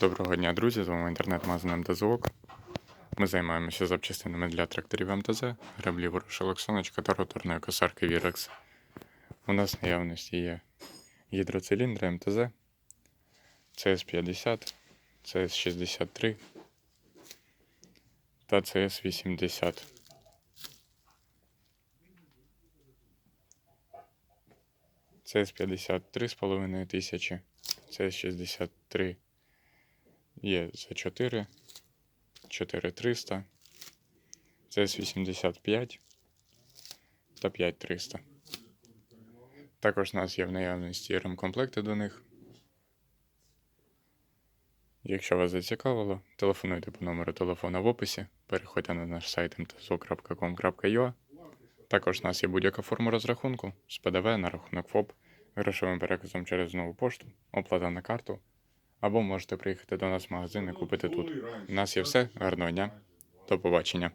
Доброго дня, друзі! З вами інтернет-магазин МТЗОК. Ми займаємося запчастинами для тракторів МТЗ, граблі ворушилок сонечка та роторної косарки Вірекс. У нас в наявності є гідроциліндри МТЗ, CS50, CS63 та CS80. CS50 3,5 тисячі, CS63 Є за 4, 4300, CS 85 та 5300. Також у нас є в наявності ремкомплекти до них. Якщо вас зацікавило, телефонуйте по номеру телефона в описі, переходьте на наш сайт mtzo.com.ua. Також у нас є будь-яка форма розрахунку з ПДВ на рахунок ФОП, грошовим переказом через нову пошту, оплата на карту. Або можете приїхати до нас в магазин і купити тут. У нас є все. Гарного дня. До побачення.